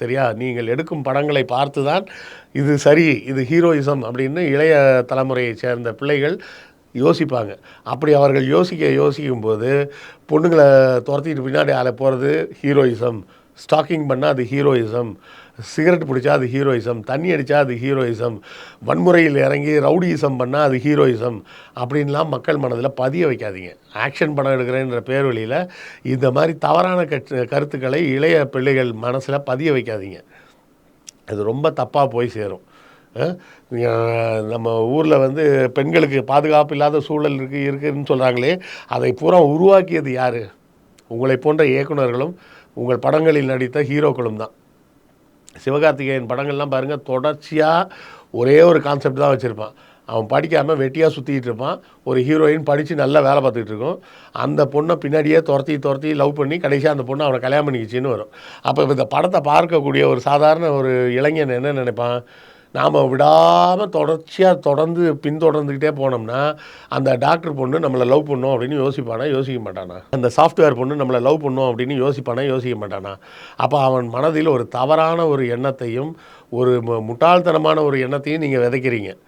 சரியா? நீங்கள் எடுக்கும் படங்களை பார்த்து தான் இது சரி இது ஹீரோயிசம் அப்படின்னு இளைய தலைமுறையைச் சேர்ந்த பிள்ளைகள் யோசிப்பாங்க. அப்படி அவர்கள் யோசிக்க யோசிக்கும் போது பொண்ணுங்களை துரத்திட்டு பின்னாடி ஆளை போகிறது ஹீரோயிசம். ஸ்டாக்கிங் பண்ணால் அது ஹீரோயிசம். சிகரெட் பிடிச்சா அது ஹீரோயிசம். தண்ணி அடித்தா அது ஹீரோயிசம். வன்முறையில் இறங்கி ரவுடியிசம் பண்ணால் அது ஹீரோயிசம். அப்படின்லாம் மக்கள் மனதில் பதிய வைக்காதீங்க. ஆக்ஷன் படம் எடுக்கிறேன்ற பேர் வழியில் இந்த மாதிரி தவறான கட்சி கருத்துக்களை இளைய பிள்ளைகள் மனசில் பதிய வைக்காதீங்க. அது ரொம்ப தப்பாக போய் சேரும். நம்ம ஊரில் வந்து பெண்களுக்கு பாதுகாப்பு இல்லாத சூழல் இருக்குது இருக்குதுன்னு சொல்கிறாங்களே அதை பூரா உருவாக்கியது யார்? உங்களை போன்ற இயக்குனர்களும் உங்கள் படங்களில் நடித்த ஹீரோக்களும் தான். சிவகார்த்திகேயன் படங்கள்லாம் பாருங்கள் தொடர்ச்சியாக ஒரே ஒரு கான்செப்ட் தான் வச்சுருப்பான். அவன் படிக்காமல் வெட்டியாக சுற்றிக்கிட்டு இருப்பான். ஒரு ஹீரோயின் படித்து நல்லா வேலை பார்த்துக்கிட்டு இருக்கும். அந்த பொண்ணை பின்னாடியே துரத்தி துரத்தி லவ் பண்ணி கடைசியாக அந்த பொண்ணை அவனை கல்யாணம் பண்ணிக்கிச்சின்னு வரும். அப்போ இந்த படத்தை பார்க்கக்கூடிய ஒரு சாதாரண ஒரு இளைஞன் என்ன நினைப்பான்? நாம் விடாமல் தொடர்ச்சியாக தொடர்ந்து பின்தொடர்ந்துக்கிட்டே போனோம்னா அந்த டாக்டர் பொண்ணு நம்மளை லவ் பண்ணோம் அப்படின்னு யோசிப்பானா? யோசிக்க மாட்டானா? அந்த சாஃப்ட்வேர் பொண்ணு நம்மளை லவ் பண்ணோம் அப்படின்னு யோசிப்பானா? யோசிக்க மாட்டானா? அப்போ அவன் மனதில் ஒரு தவறான ஒரு எண்ணத்தையும் ஒரு முட்டாள்தனமான ஒரு எண்ணத்தையும் நீங்கள் விதைக்கிறீங்க.